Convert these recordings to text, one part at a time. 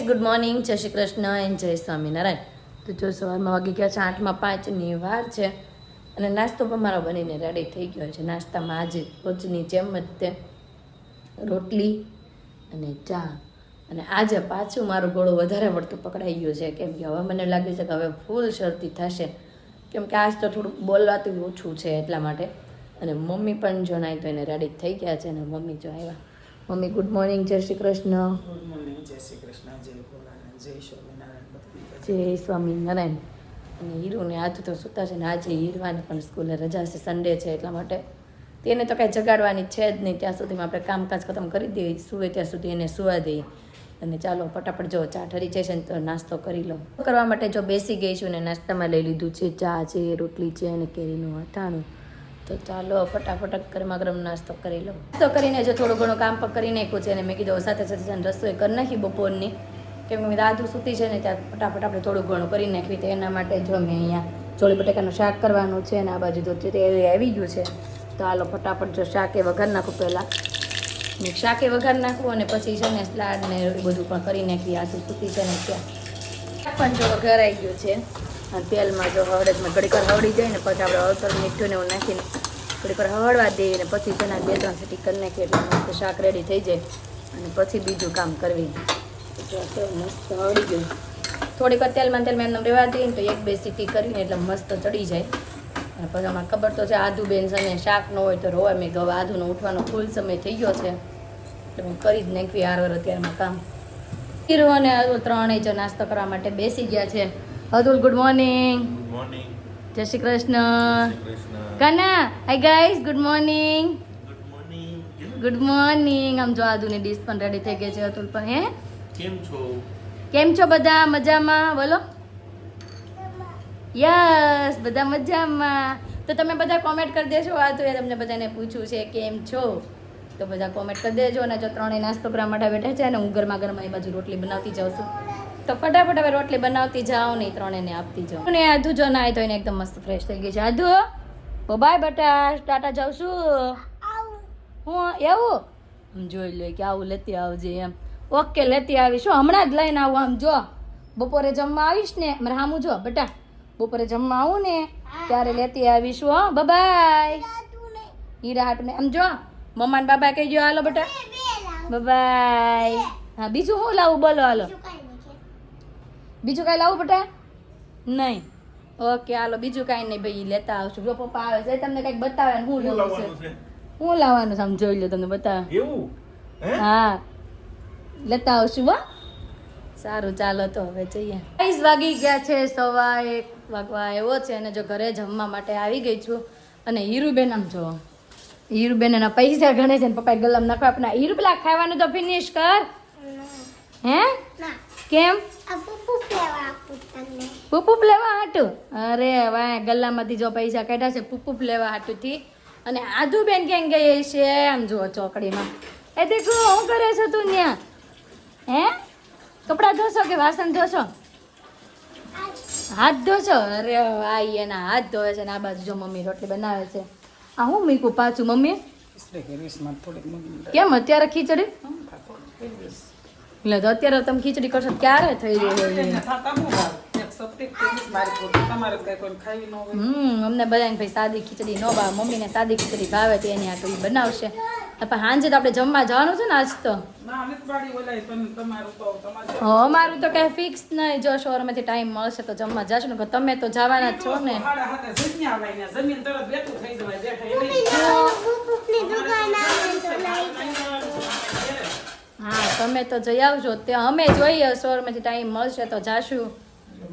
Good morning જય Shri Krishna and જય સ્વામિનારાયણ. તો જો સવારમાં વાગી ગયા છે આઠમાં પાંચની વાર છે અને નાસ્તો પણ મારો બનીને રેડી થઈ ગયો છે. નાસ્તામાં આજે રોજની જેમ જ તે રોટલી અને ચા. અને આજે પાછું મારું ગોળું વધારે પડતું પકડાઈ ગયું છે. કેમ કે હવે મને લાગે છે કે હવે ફૂલ શરદી થશે. કેમ કે આજ તો થોડુંક બોલવાતું ઓછું છે એટલા માટે. અને મમ્મી પણ જો નાઈ તો એને રેડી થઈ ગયા છે અને મમ્મી જો આવ્યા. મમ્મી ગુડ મોર્નિંગ જય શ્રી કૃષ્ણ. ગુડ મોર્નિંગ જય શ્રી કૃષ્ણ જય ભોલાનાથ જય સ્વામિનારાયણ જય સ્વામિનારાયણ. અને હીરુને આજ તો સૂતા છે ને આજે હીરવાને પણ સ્કૂલે રજા છે સન્ડે છે એટલા માટે. તેને તો કાંઈ જગાડવાની છે જ નહીં ત્યાં સુધીમાં આપણે કામકાજ ખતમ કરી દઈએ સુવે ત્યાં સુધી એને સુવા દઈએ. અને ચાલો ફટાફટ જો ચા ઠરી જાય છે ને તો નાસ્તો કરી લો કરવા માટે જો બેસી ગઈ છું ને નાસ્તામાં લઈ લીધું છે ચા છે રોટલી છે અને કેરીનું અથાણું તો ચાલો ફટાફટ ગરમા ગરમ નાસ્તો કરી લઉં. નાસ્તો કરીને જો થોડું ઘણું કામ પણ કરી નાખ્યું છે અને મેં કીધું સાથે સાથે રસોઈ કરી નાખી બપોરની. કેમ કે દાદુ સૂતી છે ને ત્યાં ફટાફટ આપણે થોડું ઘણું કરી નાખવી તો એના માટે જો મેં અહીંયા ચોળી બટાકાનું શાક કરવાનું છે અને આ બાજુ તો તે આવી ગયું છે. તો હાલો ફટાફટ જો શાકે વઘાર નાખું પહેલાં. શાકે વઘાર નાખવું અને પછી છે ને સ્લાડ ને બધું પણ કરી નાખી. આ સૂતી છે ને ત્યાં. પણ જો વઘારાઈ ગયું છે. અને તેલમાં જો હળદ મેં ઘડીક વાર જાય ને પછી આપણે હળદર, મીઠું ને એવું નાખીને ઘડીક હળવા દઈએ ને પછી તેના બે ત્રણ સીટી કરી નાખીએ એટલે મસ્ત શાક રેડી થઈ જાય અને પછી બીજું કામ કરવી. મસ્ત હળી ગયું. થોડીક વાર તેલમાં તેલમાં એમને રેવા દઈએ ને તો એક બે સીટી કરીને એટલે મસ્ત ચડી જાય. અને પછી અમારે ખબર તો છે આધુ બેન ને શાક ન હોય તો રોવા મેં ગવા આધુનો ઉઠવાનો ફૂલ સમય થઈ ગયો છે. એટલે મેં કરી જ નાખવી હારવાર અત્યારમાં કામ. હીરો અને ત્રણેય જો નાસ્તો કરવા માટે બેસી ગયા છે. અતુલ ગુડ મોર્નિંગ જય Shri Krishna. કના hi guys good morning good morning આમ જો આદુની ડીશ પણ રેડી થઈ ગઈ છે અતુલ પણ હે? કેમ છો? કેમ છો બધા? મજામાં? બોલો. યસ બધા મજામાં. તો તમે બધા કોમેન્ટ કરી દેશો. આ તો એ તમને બધાને પૂછ્યું છે કેમ છો? તો બધા કોમેન્ટ કરી દેજો અને જો ત્રણેય નાસ્તો કરવા માટે બેઠા છે અને હું ગરમા ગરમા એ બાજુ રોટલી બનાવતી જાઉં છું. તો ફટાફટ હવે રોટલી બનાવતી જાઓ ને ત્રણે ત્રણેયને આપતી જાઉં અને આધુ જો ના તો એને એકદમ મસ્ત ફ્રેશ થઈ ગઈ છે. આધુ ઓ બાય બટા ટાટા જાઉં છું. હું એવું? આમ જોઈ લે કે આવું લેતી આવજે એમ. ઓકે લેતી આવીશ. હો, હમણાં જ લઈને આવું આમ જો. બપોરે જમવા આવીશ ને મારે હામું જો બટા. બપોરે જમવા આવું ને ત્યારે લેતી આવીશ હો. બબાય હીરા ને આમ જો મમ્મા ને બાબા કહી ગયો હાલો બટા. બાય. હા બીજું હું લાવું? બોલો હાલો. બીજું કાંઈ લાવું બટા નહીં. ઓકે હાલો બીજું કાંઈ નહીં ભાઈ લેતા આવશું. જો પપ્પા આવે છે તમને કંઈક બતાવે ને હું શું લેવું લાવવાનું છે. હું લાવવાનું છે આમ જોઈ લો તમને બતાવે. એવું? હા? લેતા આવશું વા સારું ચાલો તો હવે જઈએ. બાવીસ વાગી ગયા છે સવા એક વાગવા એવો છે અને જો ઘરે જમવા માટે આવી ગઈ છું. અને હીરુબેન આમ જો હીરુબેન એના પૈસા ગણે છે ને પપ્પાએ ગલામ નાખવા. આપના હીરુ પેલા ખાવાનું તો ફિનિશ કર. હે? કેમ? પુપુપ લેવા હાટું? અરે વાહ ગલ્લામાંથી જો પૈસા કાઢ્યા છે પુપુપ લેવા હાટુથી. અને આધુબેન કેમ ગઈ છે? આમ જુઓ ચોકડીમાં. એ દેખો શું કરે છે તું ત્યાં હે? કપડાં ધોશો કે વાસણ ધોશો? હાથ ધોશો? અરે આઈ એના હાથ ધોવે છે ને આ બાજુ જો મમ્મી રોટલી બનાવે છે. આ હું મીકું પાછું મમ્મી? કેમ અત્યારે ખીચડી. એટલે તો અત્યારે તમે ખીચડી કરશો ક્યારે થઈ મારી હોય. હમ અમને બધાને ભાઈ સાદી ખીચડી ન ભાવે. મમ્મીને સાદી ખીચડી ભાવે તો એની આટલી બનાવશે. પણ સાંજે તો આપણે જમવા જવાનું છે ને આજ તો. હા અમે તો વાડી ઓલાય તને તમારું તો તમારે હો, અમારું તો કઈ ફિક્સ નહીં. જો શોરમાંથી ટાઈમ મળશે તો જમવા જશો. ને તમે તો જવાના જ છો ને. જમીન તરત બેઠું થઈ જવાય. બેઠા તમે તો જઈ આવજો, તે અમે જોઈએ સોરમાંથી ટાઈમ મળશે તો જાશું.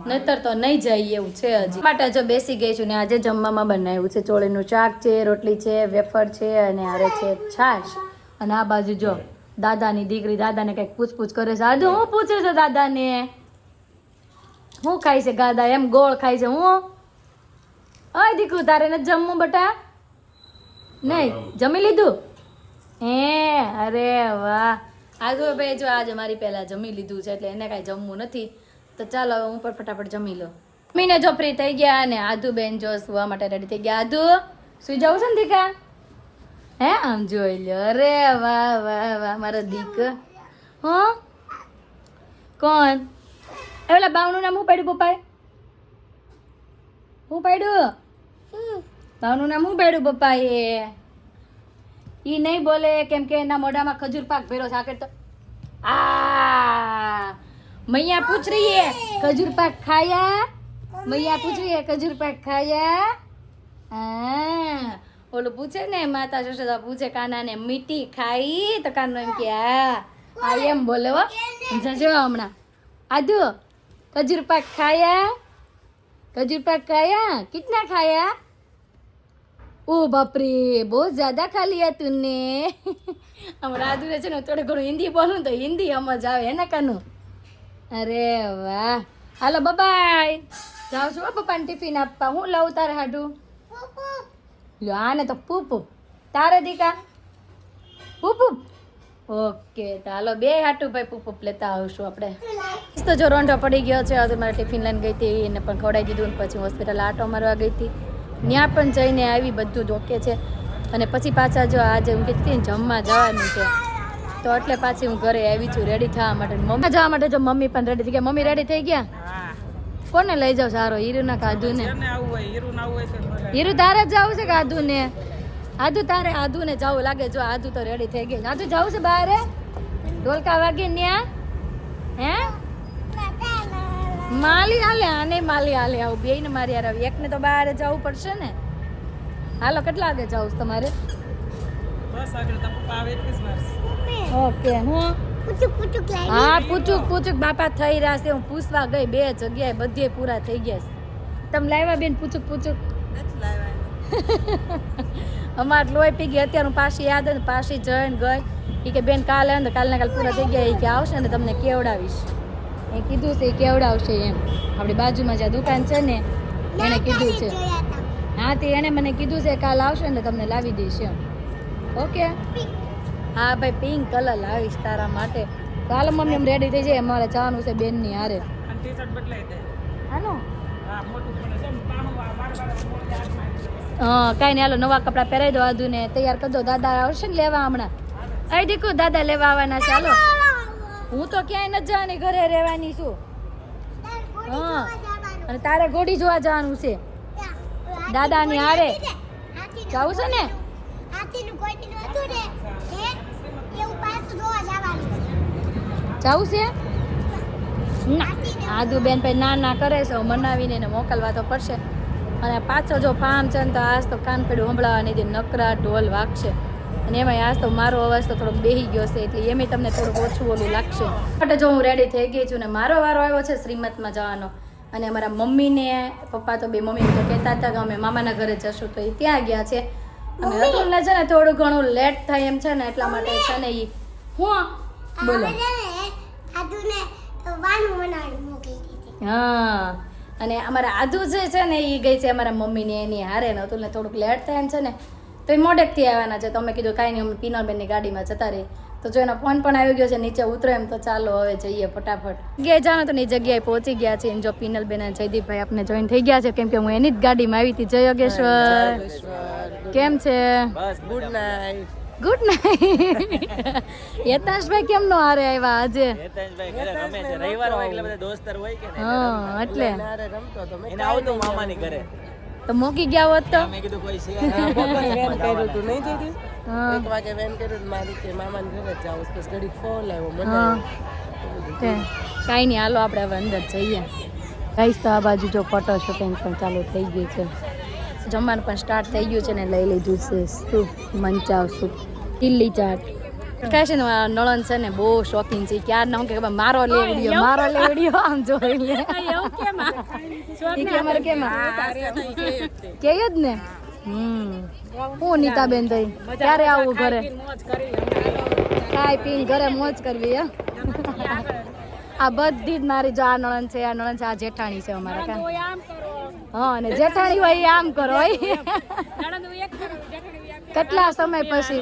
નહીતર તો નહીં જઈએ એવું છે હજી. માટે જો બેસી ગઈ છું ને આજે જમવામાં બનાવ્યું છે. ચોળીનું શાક છે, રોટલી છે, વેફર છે અને આરે છે છાશ. અને આ બાજુ જો દાદાની દીકરી દાદાને કંઈક પૂછપૂછ કરે છે. આજે હું પૂછે છે દાદાને? શું ખાય છે ગાદા? એમ ગોળ ખાય છે. હું? અય દીકરું, તારે નથી જમવું બટા? નહીં? જમી લીધું? હે, અરે વાહ. આજુ ભાઈ જો આજે મારી પહેલાં જમી લીધું છે એટલે એને કાંઈ જમવું નથી. તો ચાલો હું પણ ફટાફટ જમી લઉં. મીને જો ફ્રી થઈ ગયા અને આધુ બેન જો સુવા માટે રેડી થઈ ગયા. આધુ સુઈ જવું છે ને દીકા? હે આમ જોઈ લો. અરે વાહ વાહ વાહ મારો દીક. હો? કોણ? એ ઓલા બાવનું નામ હું પડ્યું પપ્પાએ હું પડ્યું? બાવનું નામ હું પડ્યું પપ્પાએ એ નહીં બોલે, કેમ કે એના મોઢામાં ખજૂર પાક ભેરો સાકર તો આ! મૈયા પૂછ રહી હે ખજૂર પાક ખાયા? મૈયા પૂછ રહી હે ખજૂર પાક ખાયા? હા. ઓલું પૂછે ને, માતા શશોદા પૂછે કાના ને મીઠી ખાઈ? તો કાનો એમ કે, હા. આ એમ બોલે હો. જજો હમણાં. આદુ, ખજૂર પાક ખાયા? ખજૂર પાક ખાયા? કેટલા ખાયા? ઓ બાપરે, બહુ જ્યાદા ખા લિયા તુને હમણાં આદુરે છે ને થોડું ઘણું હિન્દી બોલું તો હિન્દી સમજ આવે એને કાનું? અરે વાહ. હાલો બબાય જાઉં છું પપ્પાને ટિફિન આપવા. હું લઉં તારે હાડું લો આને તો પૂપૂપ તારે દીકા? પૂપૂપ ઓકે, તો હાલો, બે હાટું ભાઈ પૂપૂપ લેતા આવશું આપણે. તો જો રોંઢો પડી ગયો છે હવે મારે ટિફિન લઈને ગઈ હતી, એને પણ ખવડાવી દીધું પછી હોસ્પિટલ આટો મારવા ગઈ હતી. ત્યાં પણ જઈને આવી બધું ઢોકે છે. અને પછી પાછા જો આજે હું કીધી ને જમવા જવાનું છે તો એટલે પાછી હું ઘરે આવી છું રેડી થવા માટે. મમ્મી જવા માટે જો મમ્મી પણ રેડી થઈ ગયા. મમ્મી રેડી થઈ ગયા? કોને લઈ જાવ સારો? કાધુ ને હીરું ના તો બોલાય. હીરુ તારે જવું છે કાધુ ને આદુ તારે આદુ ને જવું લાગે. જો આદુ તો રેડી થઈ ગઈ. આદુ જવું છે બહાર? ઢોલકા વાગે ન્યા હે? માલી હાલે આને માલી હાલે આવું બે ને મારી આવી. એકને તો બહાર જવું પડશે ને. હાલો કેટલા વાગે જાવ તમારે. ઓકે હું. હા પૂછુક પૂછુક બાપા થઈ રહ્યા છે હું પૂછવા ગઈ બે જગ્યાએ બધે પૂરા થઈ ગયા છે. તમે લાવ્યા બેન? પૂછુક પૂછુક અમાર લોહી પી ગઈ અત્યારે હું પાછી યાદ ને પાછી જઈને ગઈ. એ કે બેન કાલે ને કાલે કાલ પૂરા થઈ ગયા એ કે આવશે ને તમને કેવડાવીશ. એ કીધું છે એ કેવડાવશે એમ. આપણી બાજુમાં જ્યાં દુકાન છે ને એણે કીધું છે. હા તે એણે મને કીધું છે કાલ આવશે ને તમને લાવી દઈશ એમ. ઓકે? હા ભાઈ પિંક કલર લાવીશ તારા માટે. કાલ મમ્મી એમ રેડી થઈ જાય અમારે જવાનું છે બેનની હારે. અને ટી-શર્ટ બદલાઈ દે. હાલો હા કાંઈ નહીં હાલો નવા કપડાં પહેરાવી દો આધુ ને તૈયાર કરી દો દાદા આવશે ને લેવા હમણાં. અરે દીકુ દાદા લેવા આવવાના છે હાલો. હું તો ક્યાંય નથી જવાની ઘરે રહેવાની છું. હા. અને તારે ઘોડી જોવા જવાનું છે. દાદાની હારે. જવું છે ને? જવું છે. ના. આદુ બેન ભાઈ ના ના કરે છે મનાવીને એને મોકલવા તો પડશે. અને પાછો જો ફાર્મ છે ને તો આજ તો કાન પડ્યું સંભળાવવાની નહીં નકરા ઢોલ વાગશે. અને એમાં આજ તો મારો અવાજ તો થોડોક બેહી ગયો છે એટલે એમ તમને થોડુંક ઓછું ઓલું લાગશે. માટે જો હું રેડી થઈ ગઈ છું ને મારો વારો આવ્યો છે શ્રીમતમાં જવાનો. અને અમારા મમ્મીને પપ્પા તો બે મમ્મી તો કહેતા હતા કે અમે મામાના ઘરે જશું તો એ ત્યાં ગયા છે. અને અતુલને છે ને થોડું ઘણું લેટ થાય એમ છે ને એટલા માટે છે ને એ હું બોલો. હા. અને અમારા આદુ જે છે ને એ ગઈ છે અમારા મમ્મીને એની હારે ને અતુલને થોડુંક લેટ થાય એમ છે ને તો એ મોડેકથી આવવાના છે. તો અમે કીધું કાંઈ નહીં અમે પીનલબેનની ગાડીમાં જતા રહી તો જો એનો ફોન પણ આવી ગયો છે નીચે ઉતરો એમ તો ચાલો હવે જઈએ ફટાફટ. ગે જાણો તો એ જગ્યાએ પહોંચી ગયા છે. અને જો પીનલબેન અને જયદીપભાઈ આપને જોઈન થઈ ગયા છે કેમ કે હું એની જ ગાડીમાં આવી હતી. જય યોગેશ્વર. કેમ છે? બસ ગુડ નાઇટ ગુડ નાઇટ યતાશભાઈ કેમ નો હારે આવ્યા આજે? હેતાંશભાઈ ઘરે રમે છે. રવિવાર હોય એટલે બધા દોસ્તર હોય કે હા એટલે. રમતો તો એને આવતું મામાની ઘરે. તો મૂકી ગયા હોત તો? મેં કીધું કોઈ છે વેન કર્યું તું નહીં જઈ એક વાગે વેન કર્યું મારી કે મામાની ઘરે જ જાઉં પછી ઘડીક ફોન લાવ્યો મને કાંઈ નહીં હાલો આપણે હવે અંદર જઈએ. ગાઈસ તો આ બાજુ જો ફોટો શૂટિંગ પણ ચાલુ થઈ ગયું છે. જમવાનું પણ સ્ટાર્ટ થઈ ગયું છે ને લઈ લીધું છે શું મંચાવ સૂપ ચીલી ચાટ. કાંઈ છે ને મારા નળન છે ને બહુ શોખીન છે. ક્યાર ના હું કે મારો વીડિયો મારો લેવડિયો આમ જોઈ લે. ઈ કે અમારે કેમ કે જ ને. હમ. હું નીતાબેન થઈ ક્યારે આવું ઘરે? ખાઈ પીને ઘરે મોજ કરવી હે? આ બધી જ મારી જો આ નળન છે આ નળન છે આ જેઠાણી છે અમારા કા હા અને જેઠાણી હોય એ આમ કરો હોય કેટલા સમય પછી?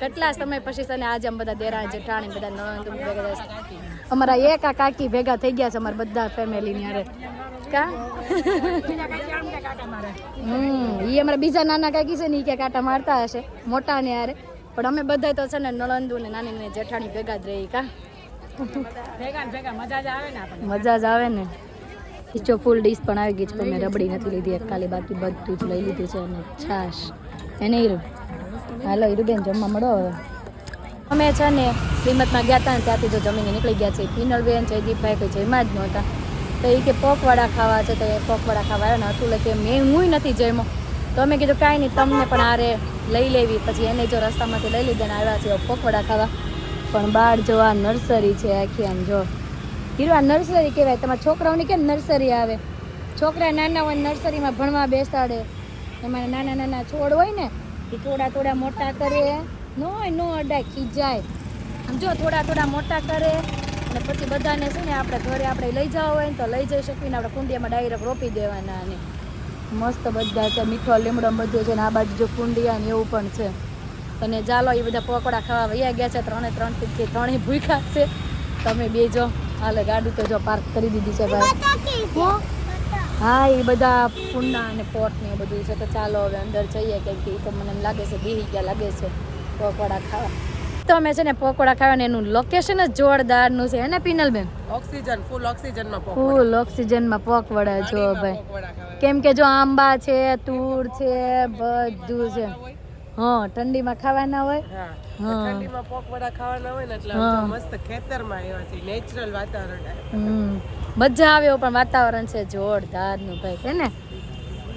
કેટલા સમય પછી છે ને આજે અમે બધા દેરાણી જેઠાણી બધા નણંદ ભેગા અમારા એક આ કાકી ભેગા થઈ ગયા છે અમારા બધા ફેમિલી ની હારે. કા? હમ એ અમારા બીજા નાના કાકી છે ને એ કે કાંટા મારતા હશે મોટા ને હારે. પણ અમે બધા તો છે ને નણંદુ ને નાની ને જેઠાણી ભેગા જ રહી કા? મજા જ આવે ને. જ ફૂલ ડીશ પણ આવી ગઈ છે મેં રબડી નથી લીધી ખાલી બાકી બધું જ લઈ લીધું છે અને છાશ. એને હીરું. હાલો, હીરુબેન, જમવા મળો અમે છે ને શ્રીમતમાં ગયા હતા ને ત્યાંથી જો જમીને નીકળી ગયા છે પિનલબેન, જયદીપભાઈ કોઈ જમ્યા જ નહોતા તો એ કે પોકવાડા ખાવા છે, તો એ પોકવાડા ખાવા આવ્યા ને એટલે કે મેં હું નથી જમ્યો. તો અમે કીધું કાંઈ નહીં, તમને પણ આરે લઈ લેવી. પછી એને જો રસ્તામાંથી લઈ લીધા ને આવ્યા છે પોકવાડા ખાવા. પણ બહાર જો નર્સરી છે આખી આમ જો. હીરો, આ નર્સરી કહેવાય તમારા છોકરાઓની કેમ નર્સરી આવે? છોકરા નાના હોય નર્સરીમાં ભણવા બેસાડે. એમાં નાના નાના છોડ હોય ને એ થોડા થોડા મોટા કરે. નો હોય નો અડાય ખીજાય. આમ જો થોડા થોડા મોટા કરે અને પછી બધાને છે ને આપણે ઘરે આપણે લઈ જવા હોય ને તો લઈ જઈ શકીએ ને આપણે કુંડિયામાં ડાયરેક્ટ રોપી દેવાના અને મસ્ત બધા છે મીઠો લીમડો બધું છે ને આ બાજુ જો કુંડિયા ને એવું પણ છે. અને ચાલો એ બધા પકોડા ખાવા વૈયા ગયા છે ત્રણે ત્રણથી ત્રણેય ભૂખ્યા છે. તમે બે જો હાલે ગાડી તો જો પાર્ક કરી દીધી છે ભાઈ. હું? એ બધા કુંડા અને પોટ ને બધું છે. તો ચાલો હવે અંદર જઈએ કેમ કે એ તો મને એમ લાગે છે બેહી ગયા લાગે છે પકોડા ખાવા. તો અમે છે ને પકોડા ખાવા ને એનું લોકેશન જ જોરદારનું છે હે ને પિનલબેન ઓક્સિજન ફૂલ ઓક્સિજનમાં પોક ફૂલ ઓક્સિજનમાં પકોડા જો ભાઈ. કેમ કે જો આંબા છે તુર છે બધું છે. હા ઠંડીમાં ખાવાના હોય. ઠંડીમાં પોક ખાવાના હોય ને એટલે મસ્ત ખેતરમાં આવ્યા છે નેચરલ વાતાવરણ મજા આવે એવું પણ વાતાવરણ છે જોરદારનું ભાઈ છે ને?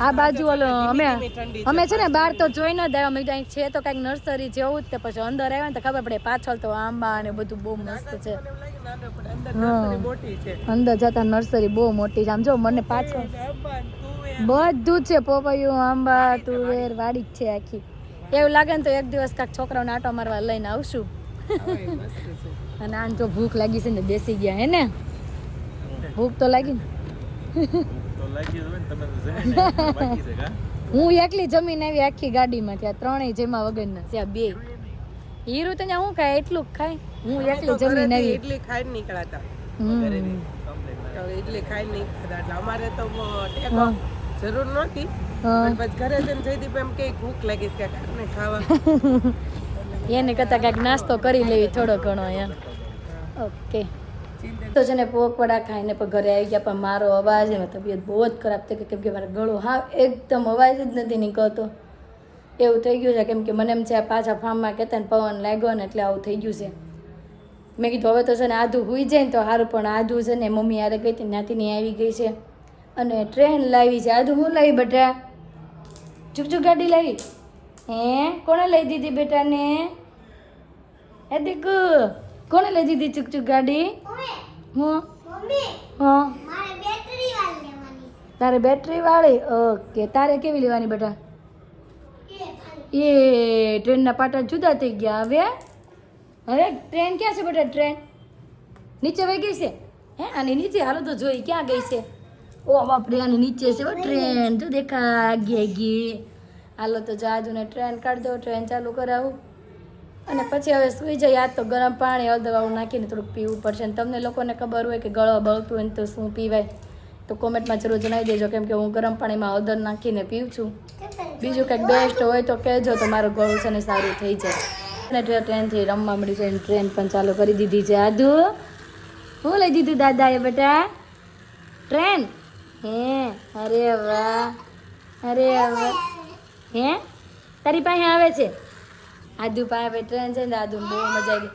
આ બાજુ ઓલો અમે અમે છે ને બહાર તો જોઈ ન દે અમે ત્યાં છે તો કંઈક નર્સરી જેવું જ તે પછી અંદર આવ્યા ને તો ખબર પડે પાછળ તો આંબા ને બધું બહુ મસ્ત છે. અંદર જતા નર્સરી બહુ મોટી છે. આમ જો મને પાછળ બધું જ છે પોપૈયું આંબા તુવેર વાડી જ છે આખી. એવું લાગે ને તો એક દિવસ કાંક છોકરાઓને આટો મારવા લઈને આવશું. અને આમ તો ભૂખ લાગી છે ને બેસી ગયા હે ને? ભૂખ તો લાગી ને. હું એકલી જમીન આવી આખી ગાડીમાં ત્યાં ત્રણેય જેમાં વગરના. ત્યાં બે. હીરો તો હું ખાય એટલું જ ખાય. હું એકલી જમીન આવી. એટલી ખાઈ નીકળાતા. હમ. તો ઇડલી ખાઈને નીકળ્યા એટલે અમારે તો ટેકો જરૂર નહોતી. પણ પછી ઘરે જઈને જયદીપ એમ કે ભૂખ લાગી કે કાંઈને ખાવા. એને કરતા કાંઈક નાસ્તો કરી લેવી થોડો ઘણો એમ ઓકે તો છે ને પોકવડા ખાઈને પણ ઘરે આવી ગયા, પણ મારો અવાજ એમાં તબિયત બહુ જ ખરાબ થઈ ગઈ, કેમ કે મારો ગળો હા એકદમ અવાજ જ નથી નીકળતો. એવું થઈ ગયું છે, કેમ કે મને એમ છે પાછા ફાર્મમાં કહેતા ને પવન લાગ્યો ને એટલે આવું થઈ ગયું છે. મેં કીધું, હવે તો છે ને આધું હુઈ જાય ને તો સારું, પણ આધું છે ને મમ્મી યારે ગઈ હતી નાતીની આવી ગઈ છે. અને ટ્રેન લાવી છે આધું હું લાવી બેટા? ચૂક ગાડી લાવી. હે? કોણે લઈ દીધી બેટાને? હે દીકુ? કોણે લઈ દીધી ચુકચુક ચૂક ગાડી હું? હા? તારે બેટરી વાળી? ઓકે તારે કેવી લેવાની બેટા? એ ટ્રેનના પાટા જુદા થઈ ગયા હવે. હવે ટ્રેન ક્યાં છે બેટા ટ્રેન? નીચે વહી ગઈ છે? હે આની નીચે હાલો તો જોઈ ક્યાં ગઈ છે? ઓ બાપરે આની નીચે છે ટ્રેન. તો દેખા ગઈ ગઈ હાલો તો જાજુને ટ્રેન કાઢ દો ટ્રેન ચાલુ કરાવું. અને પછી હવે સૂઈ જાય યાદ તો ગરમ પાણી હળદરવાળું નાખીને થોડુંક પીવું પડશે. અને તમને લોકોને ખબર હોય કે ગળો બળતું હોય ને તો શું પીવાય, તો કોમેન્ટમાં જરૂર જણાવી દેજો. કેમ કે હું ગરમ પાણીમાં હળદર નાખીને પીવું છું. બીજું કંઈક બેસ્ટ હોય તો કહેજો તો મારું ગળું છે ને સારું થઈ જાય. અને ટ્રેનથી રમવા મળી છે ટ્રેન પણ ચાલુ કરી દીધી છે. આધુ શું લઈ દીધું દાદાએ બેટા? ટ્રેન હે, અરે વાહ અરે વાહ. હે? તારી પાસે આવે છે? આદુ પાસે ટ્રેન છે ને આદુ બહુ મજા આવી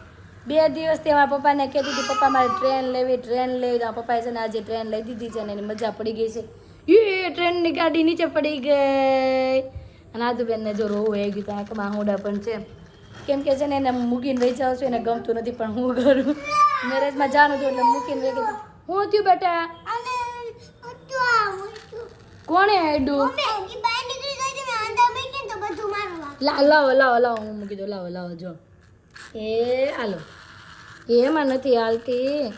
બે દિવસથી મારા પપ્પાને કહેતી હતી પપ્પા મારે ટ્રેન લેવી ટ્રેન લેવી તો પપ્પાએ છે ને આજે ટ્રેન લઈ દીધી છે ને એની મજા પડી ગઈ છે. એ ટ્રેનની ગાડી નીચે પડી ગઈ. અને આદુબેનને જો રોવું આવી ગયું તો આંખમાં હોડા પણ છે. કેમ કે છે ને એને મૂકીને વહી જાઉં છું એને ગમતું નથી પણ હું કરું. મેરેજમાં જાણું છું એટલે મૂકીને વહી ગઈ. હું થયું બેટા? કોણે આડ્યું લા લાવો લાવો લાવો હું મૂકી દઉં, લાવો લાવો, જો. એ, હાલો. એમાં નથી હાલતી.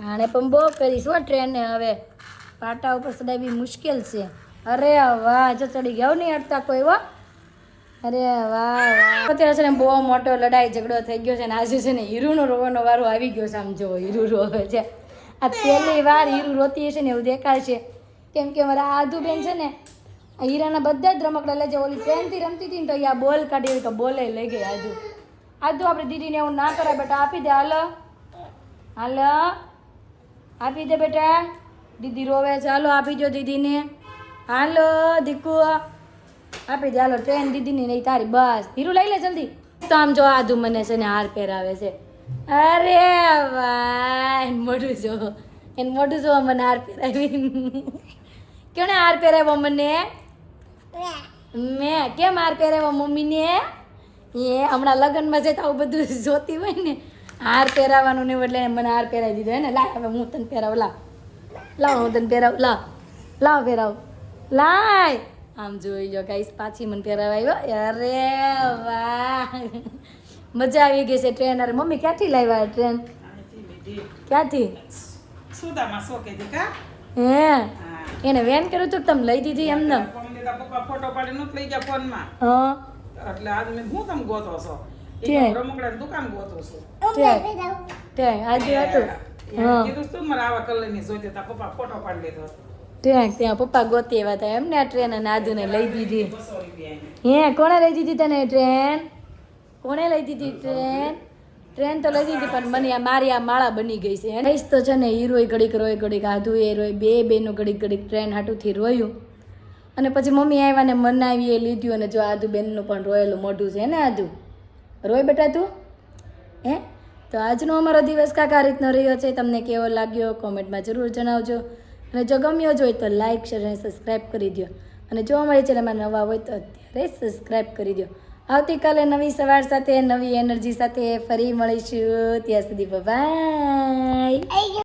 આને પણ બહુ કરીશ હો ટ્રેને હવે. પાટા ઉપર ચડાવવી મુશ્કેલ છે. અરે વાહ, જો ચડી ગયા નહીં અડતા કોઈ, હો. અરે વાહ વાહ. અત્યારે છે ને બહુ મોટો લડાઈ ઝઘડો થઈ ગયો છે ને, આજે છે ને હીરુનો રોવાનો વારો આવી ગયો છે આમ જો હીરુ રોવે છે. આ પહેલી વાર હીરુ રોતી હશે ને એવું દેખાય છે. કેમ કે મારા આધુબેન છે ને હીરાના બધા જ રમકડા લઈ જાય ઓલી પેનથી રમતી હતી ને તો આ બોલ કાઢી તો બોલે લઈ ગઈ આજુ. આજુ આપણે દીદીને એવું ના કરાય, બેટા, આપી દે, હાલો. હાલો. આપી દે, બેટા. દીદી રોવે છે, હાલો, આપી દો દીદીને. હાલો, દીકુ. આપી દે, હાલો ટ્રેન દીદીની નહીં તારી, બસ. હીરું લઈ લે જલ્દી. તો આમ જો આજુ મને છે ને હાર પહેરાવે છે. અરે વાહ મોઢું જો. એને મોઢું જો મને હાર પહેરાવી. કેણે હાર પહેરાવ્યો મને? મેં કેમ હાર પહેરાવ્યો મમ્મીને? એ હમણાં લગ્નમાં જતા આવું બધું જોતી હોય ને હાર પહેરાવાનું ને એટલે મને હાર પહેરાવી દીધો. હે ને? લાવ હવે હું તને પહેરાવ લાવ. લાવ હું તને પહેરાવ લાવ. લાવ પહેરાવ. લાય! આમ જોઈ લો ગાઈસ પાછી મને પહેરાવાયો અરે વાહ! મજા આવી ગઈ છે ટ્રેન અરે મમ્મી ક્યાંથી લાવ્યા ટ્રેન ક્યાંથી? સુદામાં શોખે છે કા હે. એને વેન કર્યું તું તમે લઈ દીધી એમને? પપ્પા ફોટો પાડી નહોતું લઈ ગયા ફોનમાં. હા. એટલે આજ મેં હું તમે ગોતો છો? ક્યાંય? રમકડાની દુકાન ગોતું છું. ત્યાં. ત્યાં. આજે હતું. હા. કીધું તું મારે આવા કલરની જોઈતી તા પપ્પા ફોટો પાડી લીધો. ત્યાં ત્યાં પપ્પા ગોતી એવા હતા એમને આ ટ્રેન અને આદુને લઈ દીધી. હે કોણે લઈ દીધી તને ટ્રેન કોણે લઈ દીધી ટ્રેન ટ્રેન તો લઈ દીધી પણ મને આ મારી આ માળા બની ગઈ છે. રહીશ તો છે ને હીરોય ઘડીક રોય ઘડીક આધુ એ રોય બે બેનું ઘડીક ઘડીક ટ્રેન હાટુથી રોયું. અને પછી મમ્મી આવ્યા ને મનાવી એ લીધું અને જો આદુ બેનનું પણ રોયેલું મોઢું છે ને આદુ? રોય બેટા તું? હે? તો આજનો અમારો દિવસ કાકા રીતનો રહ્યો છે, તમને કેવો લાગ્યો? કોમેન્ટમાં જરૂર જણાવજો. અને જો ગમ્યો જ હોય તો લાઇક શેર અને સબસ્ક્રાઈબ કરી દો અને જો અમારી ચેનલમાં નવા હોય તો અત્યારે સબસ્ક્રાઈબ કરી દો આવતીકાલે નવી સવાર સાથે, નવી એનર્જી સાથે ફરી મળીશું. ત્યાં સુધી બાય